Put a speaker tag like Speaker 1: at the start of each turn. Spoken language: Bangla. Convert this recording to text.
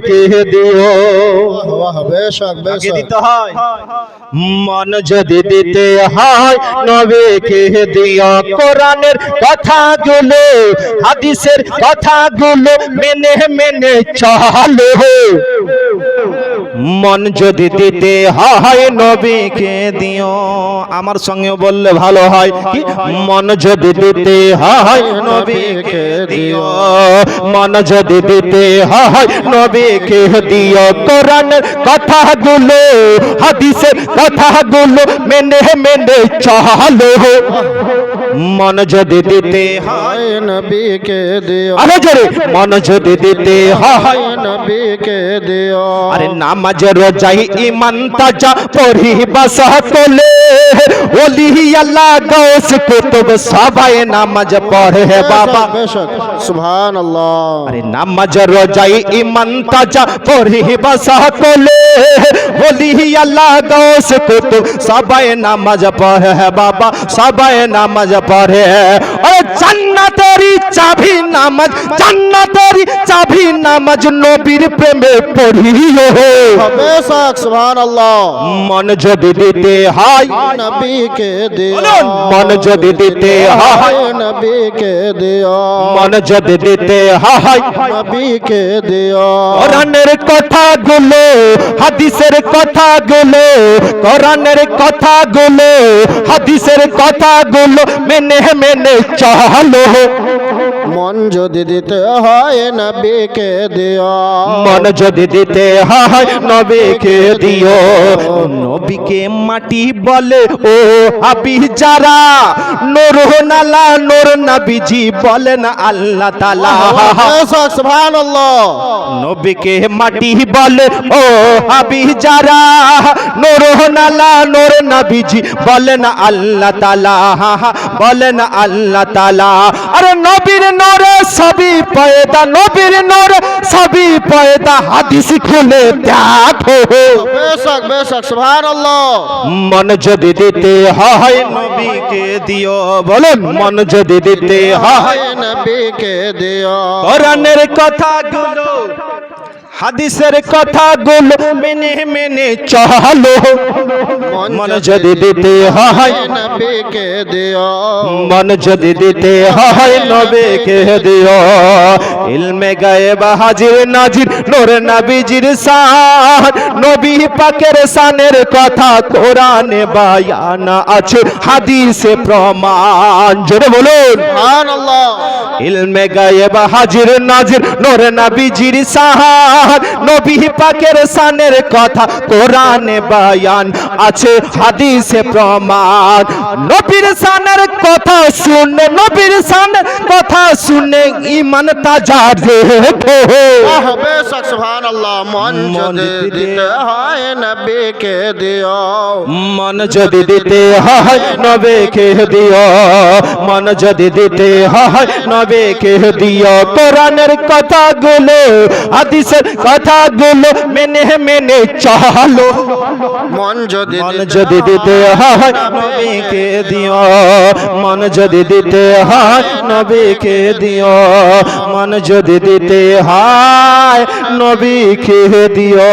Speaker 1: নবীকে দিও? মন যদি দিতে হয় নবীকে দিও কোরআনের কথাগুলো হাদিসের কথাগুলো মেনে মেনে চলো। মন যদি দিতে হয় নবীকে দিও। আমার সঙ্গে বললে ভালো হয় কি? মন যদি দিতে হয় নবীকে দিও। মন যদি দিতে হয় নবীকে দিও। কোরআনের কথাগুলো হাদিসের কথাগুলো মেনে মেনে চলো। মন যদি দিতে হয়
Speaker 2: নবীকে দিও।
Speaker 1: আরে মন যদি দিতে হয়
Speaker 2: নবীকে দিও।
Speaker 1: আরে مجر جائی ایمان تجا پوری بسا تولے ولی اللہ گوس کتب سبائے نمج پڑھے بابا
Speaker 2: سبحان اللہ
Speaker 1: ارے نمج رو جائی ایمان تجا پوری بسا تولے তাজা পড়িবা সকলে ওলি আল্লাহ গৌস কুতুব। সবাই নামাজ পড়ে হে বাবা সবাই নামাজ পড়ে। আরে জান্নাতেরই চাবি নামাজ জান্নাতেরই চাবি নামাজ নবীর প্রেমে পড়িও।
Speaker 2: বেশক সুবহানাল্লাহ।
Speaker 1: মন যদি দিতে হয়
Speaker 2: নবীকে দিও।
Speaker 1: বলুন, মন যদি দিতে হয়
Speaker 2: হায়। নবীকে দিও।
Speaker 1: মন যদি দিতে হয়।
Speaker 2: নবীকে দিও।
Speaker 1: কোরআনের কথাগুলো হাদিসের কথাগুলো কোরআনের কথাগুলো হাদিসের কথাগুলো মেনে মেনে চলো।
Speaker 2: মন যদি দিতে হয় নবীকে দিও।
Speaker 1: মন যদি দিতে হয় নবীকে দিও। নবীকে মাটি বলে ও হাবি যারা নোর নালা নোর নবীজি বলেন আল্লাহ তালা
Speaker 2: সুবহানাল্লাহ।
Speaker 1: নবীকে মাটি বলে ও হাবি যারা নোর নালা নোর নবীজি বলেন আল্লাহ তালা বলেন আল্লাহ তালা। আরে নবীর নোরে সবই পয়দা নবীর নোরে সবই পয়দা হাদিস খুলে দেখো।
Speaker 2: বেশক বেশক সুবহানাল্লাহ।
Speaker 1: মন যদি দিতে হয় নবীকে দিও বলেন মন যদি দিতে হায়
Speaker 2: নবীকে দিও।
Speaker 1: কোরআনের কথাগুলো হাদিসের কথাগুলো মেনে মেনে চলো। মন যদি দিতে
Speaker 2: হয় নবীকে দিও
Speaker 1: মন যদি দিতে হয়, নবীকে দিও। ইলমে গায়েব হাজির নাজির নূর নবীজির শান নবী পাকের শানের কথা কোরআনে বায়ান আছে হাদিসে প্রমাণ। জোরে বলুন।
Speaker 2: সুবহানাল্লাহ।
Speaker 1: ইলমে গায়েব হাজির নাজির নূর নবীজির শান নবী পাকের শানের কথা কোরআনে বায়ান আছে হাদিসে প্রমাণ। নবীর শানের কথা শুনে নবীর শানের কথা শুনে ইমান তাজা রেখো
Speaker 2: আহ বেশক সুবহানাল্লাহ মন যদি দিতে হয় নবীকে দিও।
Speaker 1: মন যদি দিতে হয় নবীকে দিও। মন যদি দিতে হয় নবীকে দিও। কোরআনের কথাগুলো হাদিসের কথাগুলো মেনে মেনে চলো।
Speaker 2: মন যদি
Speaker 1: মন
Speaker 2: দিতে
Speaker 1: যদি দিতে হয় নবীকে দিও। মন যদি দিতে হয় নবীকে দিও মন যদি দিতে হয় নবীকে দিও।